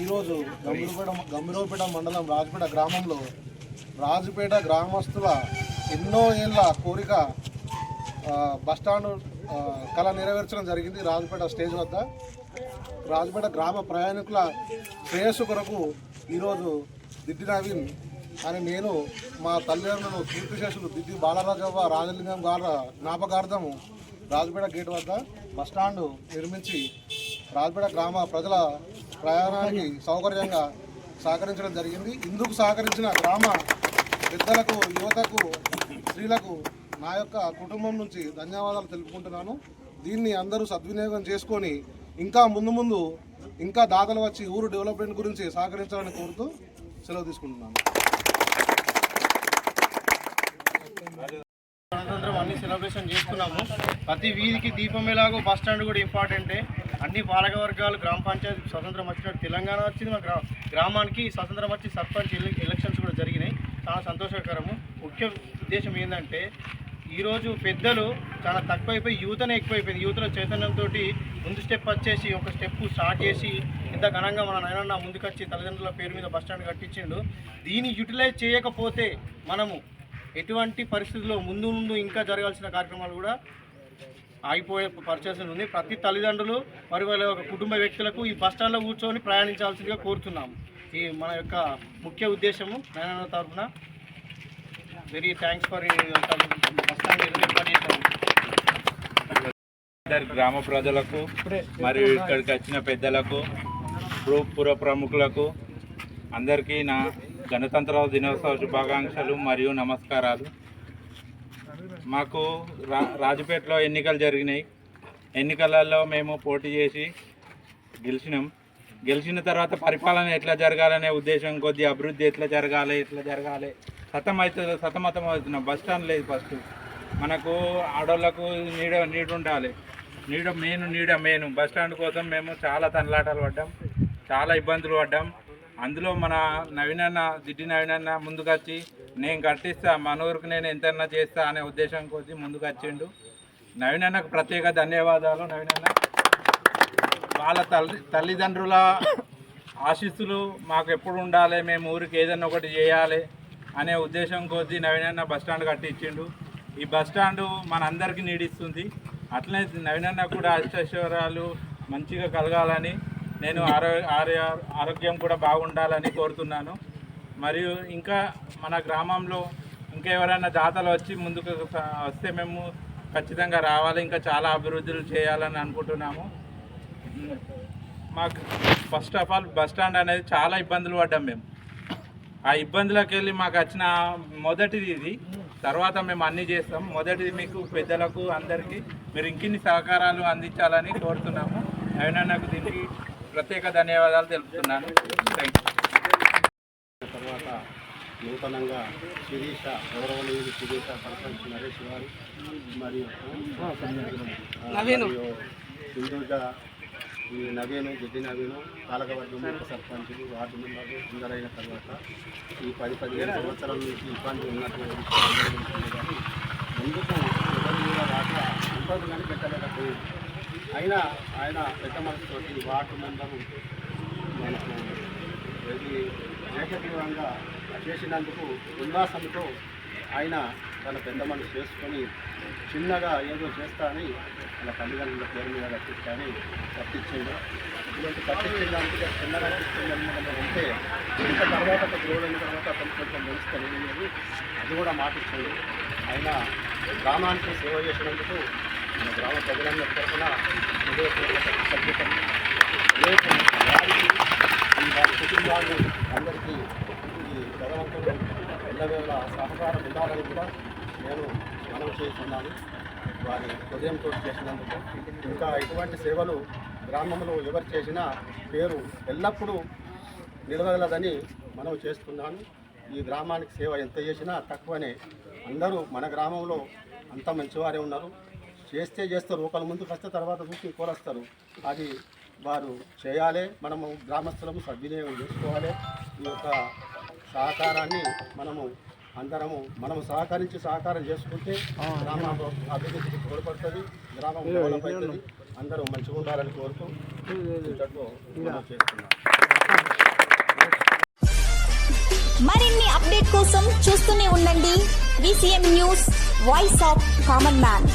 ఈరోజు గమ్మిరపేట గమ్మిరపేట మండలం రాజపేట గ్రామంలో రాజుపేట గ్రామస్తుల ఎన్నో ఏళ్ళ కోరిక బస్టాండ్ కళ నెరవేర్చడం జరిగింది రాజపేట స్టేజ్ వద్ద. రాజపేట గ్రామ ప్రయాణికుల శ్రేయస్సు కొరకు ఈరోజు దిద్ది నవీన్ అని నేను మా తల్లిదండ్రులు కీర్తిశేషులు దిద్ది బాలరాజవ్వ రాజలింగం గారు జ్ఞాపకార్థం రాజపేట గేట్ వద్ద బస్టాండ్ నిర్మించి రాజపేట గ్రామ ప్రజల ప్రయాణానికి సౌకర్యంగా సహకరించడం జరిగింది. ఇందుకు సహకరించిన గ్రామ పెద్దలకు యువతకు స్త్రీలకు నా యొక్క కుటుంబం నుంచి ధన్యవాదాలు తెలుపుకుంటున్నాను. దీన్ని అందరూ సద్వినియోగం చేసుకొని ఇంకా ముందు ముందు ఇంకా దాతలు వచ్చి ఊరు డెవలప్మెంట్ గురించి సహకరించాలని కోరుతూ సెలవు తీసుకుంటున్నాను. స్వాతంత్రం అన్ని సెలబ్రేషన్ చేస్తున్నాము. ప్రతి వీధికి దీపం ఎలాగో బస్ స్టాండ్ కూడా ఇంపార్టెంటే అన్ని పాలక వర్గాలు గ్రామ పంచాయతీ స్వతంత్రం వచ్చినట్టు తెలంగాణ వచ్చింది మా గ్రామానికి స్వతంత్రం వచ్చి సర్పంచ్ ఎలక్షన్స్ కూడా జరిగినాయి. చాలా సంతోషకరము. ముఖ్య ఉద్దేశం ఏంటంటే ఈరోజు పెద్దలు చాలా తక్కువైపోయి యువతనే ఎక్కువైపోయింది. యువతలో చైతన్యంతో ముందు స్టెప్ వచ్చేసి ఒక స్టెప్ స్టార్ట్ చేసి ఇంత ఘనంగా మన నాయనన్న ముందుకొచ్చి తల్లిదండ్రుల పేరు మీద బస్ స్టాండ్ కట్టించిండు. దీన్ని యూటిలైజ్ చేయకపోతే మనము ఎటువంటి పరిస్థితుల్లో ముందు ముందు ఇంకా జరగాల్సిన కార్యక్రమాలు కూడా ఆగిపోయే పరిస్థితి ఉంది. ప్రతి తల్లిదండ్రులు మరి వాళ్ళ యొక్క కుటుంబ వ్యక్తులకు ఈ బస్ స్టాండ్లో కూర్చొని ప్రయాణించాల్సిందిగా కోరుతున్నాము. ఈ మన యొక్క ముఖ్య ఉద్దేశము నాయన తరఫున very thanks for bus stand ఏర్పాటు చేశాము అందరి గ్రామ ప్రజలకు మరియు ఇక్కడికి వచ్చిన పెద్దలకు పు- పుర ప్రముఖులకు అందరికీ నా గణతంత్ర దినోత్సవ శుభాకాంక్షలు మరియు నమస్కారాలు. మాకు రా రాజపేటలో ఎన్నికలు జరిగినాయి. ఎన్నికలలో మేము పోటీ చేసి గెలిచినాం. గెలిచిన తర్వాత పరిపాలన ఎట్లా జరగాలనే ఉద్దేశం కొద్ది అభివృద్ధి ఎట్లా జరగాలి ఎట్లా జరగాలి సతమైతే సతమతం అవుతున్నాం బస్ స్టాండ్ లేదు ఫస్ట్. మనకు ఆడోళ్ళకు నీడ నీడ ఉండాలి. నీడ మెయిన్ నీడ మెయిన్. బస్ స్టాండ్ కోసం మేము చాలా తనలాటలు పడ్డాం. చాలా ఇబ్బందులు పడ్డాం. అందులో మన నవీనన్న జిడ్డి నవీనన్న ముందుకొచ్చి నేను కట్టిస్తా మన ఊరికి నేను ఎంతన్నా చేస్తా అనే ఉద్దేశం కొద్ది ముందుకొచ్చిండు. నవీనన్నకు ప్రత్యేక ధన్యవాదాలు నవీనన్న. వాళ్ళ తల్లి తల్లిదండ్రుల ఆశీస్సులు మాకు ఎప్పుడు ఉండాలి మేము ఊరికి ఏదైనా ఒకటి చేయాలి అనే ఉద్దేశం కొద్ది నవీనన్న బస్ స్టాండ్ కట్టించిండు. ఈ బస్ స్టాండ్ మనందరికీ నీడిస్తుంది. అట్లనే నవీనన్న కూడా అష్టైశ్వర్యాలు మంచిగా కలగాలని నేను ఆరో ఆరోగ్యం కూడా బాగుండాలని కోరుతున్నాను. మరియు ఇంకా మన గ్రామంలో ఇంకా ఎవరైనా దాతలు వచ్చి ముందుకు వస్తే మేము ఖచ్చితంగా రావాలి ఇంకా చాలా అభివృద్ధులు చేయాలని అనుకుంటున్నాము. మాకు first of all bus stand అనేది చాలా ఇబ్బందులు పడ్డాం మేము. ఆ ఇబ్బందులకు వెళ్ళి మాకు వచ్చిన మొదటిది ఇది. తర్వాత మేము అన్నీ చేస్తాం. మొదటిది మీకు పెద్దలకు అందరికీ మీరు ఇంకిన్ని సహకారాలు అందించాలని కోరుతున్నాము. అయినా నాకు దీనికి ప్రత్యేక ధన్యవాదాలు తెలుపుతున్నాను. థ్యాంక్ యూ తర్వాత నూతనంగా శిరీష గౌరవనీయులు శిరీష సర్పంచ్ నరేష్ గారు మరియు సింధుజ ఈ నవీను గిడ్డి నవీను పాలకవర్గం యొక్క సర్పంచులు వార్డు మెంబర్లు అందరైన తర్వాత ఈ పది పదిహేను సంవత్సరాల నుంచి ఇబ్బంది ఉన్నటువంటి ఎందుకు ఎవరు కూడా రాక కానీ పెట్టలేకపోయింది అయినా ఆయన పెద్ద మనసుతోటి వార్డు మెంబరు మనకు ఇది ఏకగ్రీవంగా చేసినందుకు ఉల్లాసంతో ఆయన తన పెద్ద మనసు చేసుకొని చిన్నగా ఏదో చేస్తా అని వాళ్ళ తల్లిదండ్రుల పేరు మీద కట్టిస్తాని కట్టించిండు ఇటువంటి కట్టించడానికి చిన్నగా కట్టించింది ఉంటే ఇంత తర్వాత ఒక గోడైన తర్వాత అతను కొంచెం తెలుస్తుంది అది కూడా మాటిచ్చిండు ఆయన గ్రామానికి సేవ చేసినందుకు మన గ్రామ ప్రజలందరి తరఫున హృదయపూర్వక వారికి వారి కుటుంబాలు అందరికీ ఈ భగవంతుడు ఎల్లవేళ సహకారం ఉండాలని కూడా నేను మనం చేస్తున్నాను. వారి హృదయంతో చేసినందుకు ఇంకా ఇటువంటి సేవలు గ్రామంలో ఎవరు చేసినా పేరు ఎల్లప్పుడూ నిలవగలదని మనం చేస్తున్నాను. ఈ గ్రామానికి సేవ ఎంత చేసినా తక్కువనే. అందరూ మన గ్రామంలో అంత మంచివారే ఉన్నారు. చేస్తే చేస్తారు. ఒకళ్ళ ముందుకు వస్తే తర్వాత చూసి ఇంకోరు వస్తారు అది వారు చేయాలి. మనము గ్రామస్తులము సద్వినియోగం చేసుకోవాలి. ఈ యొక్క సహకారాన్ని మనము అందరము మనము సహకరించి సహకారం చేసుకుంటే గ్రామం అభివృద్ధికి తోడ్పడుతుంది గ్రామం డెవలప్ అందరూ మంచిగా ఉండాలని కోరుతూ ఇంతటితో మనం చేస్తున్నాం. మరిన్ని అప్డేట్ కోసం చూస్తూనే ఉండండి. VCM news voice of common man.